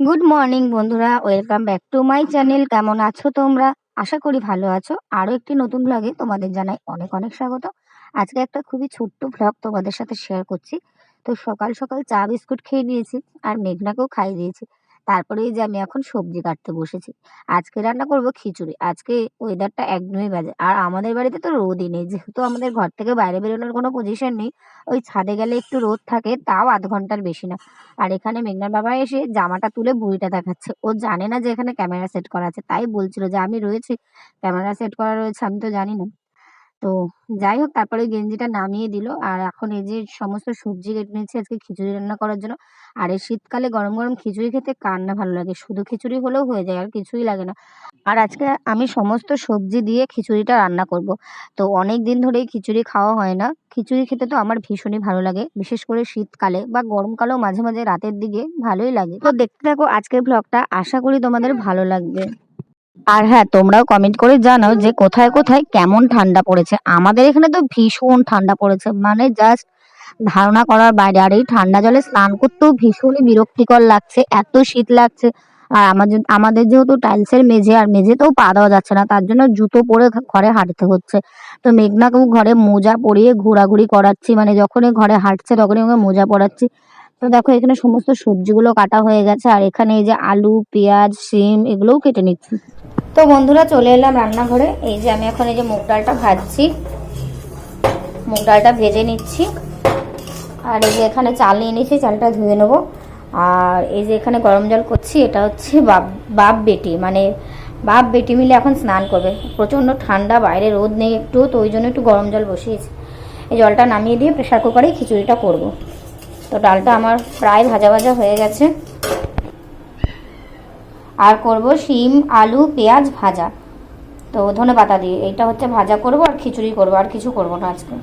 Good morning বন্ধুরা। Welcome back to my channel কেমন আছো তোমরা? আশা করি ভালো আছো। আরও একটি নতুন ব্লগে তোমাদের জানাই অনেক অনেক স্বাগত। আজকে একটা খুবই ছোট্ট ব্লগ তোমাদের সাথে শেয়ার করছি। তো সকাল সকাল চা বিস্কুট খেয়ে নিয়েছি আর মেঘনাকেও খাইয়ে দিয়েছি। তারপরে এই যে আমি এখন সবজি কাটতে বসেছি। আজকে রান্না করব খিচুড়ি। আজকে ওয়েদারটা একদমই বাজে। আর আমাদের বাড়িতে তো রোদই নেই। যেহেতু আমাদের ঘর থেকে বাইরে বেরোনোর কোনো পজিশন নেই, ওই ছাদে গেলে একটু রোদ থাকে, তাও আধ ঘণ্টার বেশি না। আর এখানে মেঘনার বাবা এসে জামাটা তুলে বুড়িটা দেখাচ্ছে। ও জানে না যে এখানে ক্যামেরা সেট করা আছে, তাই বলছিল যে আমি রয়েছি। ক্যামেরা সেট করা রয়েছে, আমি তো জানি না। তো যাই হোক, তারপরে গেঞ্জিটা নামিয়ে দিল। আর এখন এই যে সমস্ত সবজি কেটে নিচ্ছি আজকে খিচুড়ি রান্না করার জন্য। আর এই শীতকালে গরম গরম খিচুড়ি খেতে কার না ভালো লাগে? শুধু খিচুড়ি হলেও হয়ে যায়, আর কিছুই লাগে না। আর আজকে আমি সমস্ত সবজি দিয়ে খিচুড়িটা রান্না করব। তো অনেক দিন ধরেই খিচুড়ি খাওয়া হয় না। খিচুড়ি খেতে তো আমার ভীষণই ভালো লাগে। বিশেষ করে শীতকালে বা গরমকালেও মাঝে মাঝে রাতের দিকে ভালোই লাগে। তো দেখতে থাকো আজকের ব্লগটা আশা করি তোমাদের ভালো লাগবে। আর হ্যাঁ তোমরাও কমেন্ট করে জানাও যে কোথায় কোথায় কেমন ঠান্ডা পড়েছে। আমাদের এখানে তো ভীষণ ঠান্ডা পড়েছে মানে জাস্ট ধারণা করার বাইরে। আর এই ঠান্ডা জলে স্নান করতেও ভীষণই বিরক্তিকর লাগছে, এত শীত লাগছে। আর আমাদের আমাদের যেহেতু টাইলসের মেঝে, আর মেঝেতেও পা দেওয়া যাচ্ছে না, তার জন্য জুতো পরে ঘরে হাঁটতে হচ্ছে। তো মেঘনাকেও ঘরে মোজা পরিয়ে ঘোরাঘুরি করাচ্ছি মানে যখনই ঘরে হাঁটছে তখনই ওকে মোজা পরাচ্ছি। তো দেখো, এখানে সমস্ত সবজিগুলো কাটা হয়ে গেছে, আর এখানে এই যে আলু, পেঁয়াজ, শিম, এগুলোও কেটে নিচ্ছি। তো বন্ধুরা চলে এলাম রান্নাঘরে। এই যে আমি এখন এই যে মুগ ডালটা ভাজছি। মুগ ডালটা ভেজে নিচ্ছি। আর এই যে এখানে চাল নিয়ে নিয়েছি, চালটা ধুয়ে নেব। আর এই যে এখানে গরম জল করছি, এটা হচ্ছে বাপ বাপ বেটি। মানে বাপ বেটি মিলে এখন স্নান করবে। প্রচণ্ড ঠান্ডা, বাইরে রোদ নেই একটু, তো ওই জন্য একটু গরম জল বসিয়েছি। এই জলটা নামিয়ে দিয়ে প্রেশার কুকারেই খিচুড়িটা করব। তো ডালটা আমার প্রায় ভাজা ভাজা হয়ে গেছে। আর করব শিম, আলু, পেঁয়াজ ভাজা। তো ধনে পাতা দিয়ে এইটা হচ্ছে ভাজা করব আর খিচুড়ি করব, আর কিছু করব না আজকে।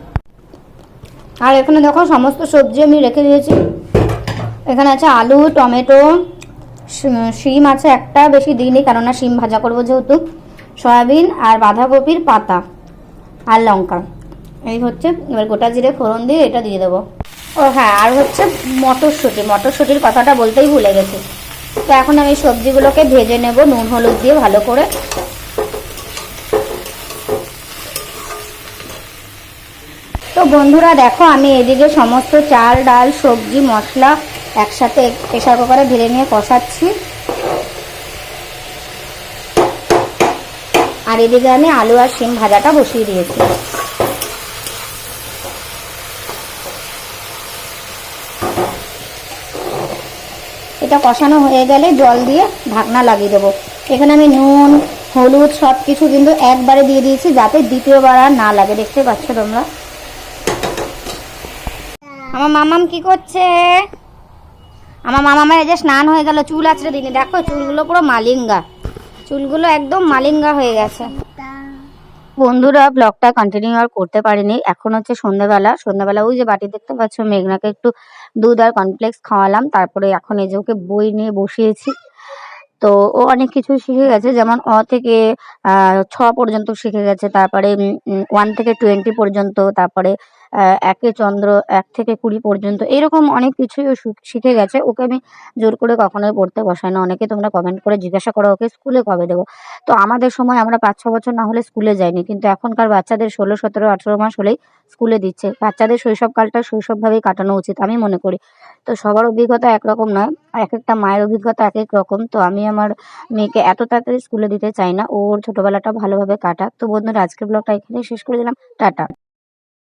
আর এখানে দেখো সমস্ত সবজি আমি রেখে দিয়েছি। এখানে আছে আলু, টমেটো শিম আছে একটা, বেশি দিইনি কেননা শিম ভাজা করব যেহেতু। সয়াবিন আর বাঁধাকপির পাতা আর লঙ্কা। এই হচ্ছে, এবার গোটা জিরে ফোড়ন দিয়ে এটা দিয়ে দেবো। ও হ্যাঁ আর হচ্ছে মটরশুঁটি। মটরশুঁটির কথাটা বলতেই ভুলে গেছি। তো এখন আমি সবজিগুলোকে ভেজে নেব, নুন, হলুদ দিয়ে ভালো করে। তো বন্ধুরা, দেখো, আমি এদিকে সমস্ত চাল, ডাল, সবজি, মশলা একসাথে প্রেশার কুকারে ঢেলে নিয়ে কষাচ্ছি। আর এদিকে আমি আলু আর শিম ভাজাটা বসিয়ে দিয়েছি। এটা কষানো হয়ে গেলে জল দিয়ে ঢাকনা লাগিয়ে দেবো। এখানে আমি নুন, হলুদ সব কিছু কিন্তু একবারে দিয়ে দিয়েছি যাতে দ্বিতীয়বার আর না লাগে। দেখতে পাচ্ছ তোমরা? আমার মামাম কি করছে? আমার মামামের এই যে স্নান হয়ে গেল, চুল আছড়ে দিনে দেখো, চুলগুলো পুরো মালিঙ্গা। চুলগুলো একদম মালিঙ্গা হয়ে গেছে। বন্ধুরা ব্লগটা কন্টিনিউ আর করতে পারিনি। এখন হচ্ছে সন্ধ্যাবেলা। সন্ধ্যাবেলা ওই যে বাটি দেখতে পাচ্ছ, মেঘনাকে একটু দুধ আর কমপ্লেক্স খাওয়ালাম। তারপরে এখন এই যে ওকে বই নিয়ে বসিয়েছি। তো ও অনেক কিছু শিখে গেছে। যেমন অ থেকে ছ পর্যন্ত শিখে গেছে। তারপরে ওয়ান থেকে টোয়েন্টি পর্যন্ত। তারপরে একে চন্দ্র এক থেকে কুড়ি পর্যন্ত, এরকম অনেক কিছুই ও শিখে গেছে। ওকে আমি জোর করে কখনোই পড়তে বসাই না। অনেকে তোমরা কমেন্ট করে জিজ্ঞাসা করো, ওকে স্কুলে কবে দেবো? তো আমাদের সময় আমরা পাঁচ, ছ বছর না হলে স্কুলে যাইনি। কিন্তু এখনকার বাচ্চাদের ষোলো, সতেরো, আঠেরো মাস হলেই স্কুলে দিচ্ছে। বাচ্চাদের শৈশবকালটা শৈশবভাবেই কাটানো উচিত আমি মনে করি। তো সবার অভিজ্ঞতা একরকম নয় এক একটা মায়ের অভিজ্ঞতা এক এক রকম। তো আমি আমার মেয়েকে এত তাড়াতাড়ি স্কুলে দিতে চাই না, ওর ছোটোবেলাটা ভালোভাবে কাটাক তো বন্ধুরা, আজকের ব্লগটা এখানেই শেষ করে দিলাম। টাটা।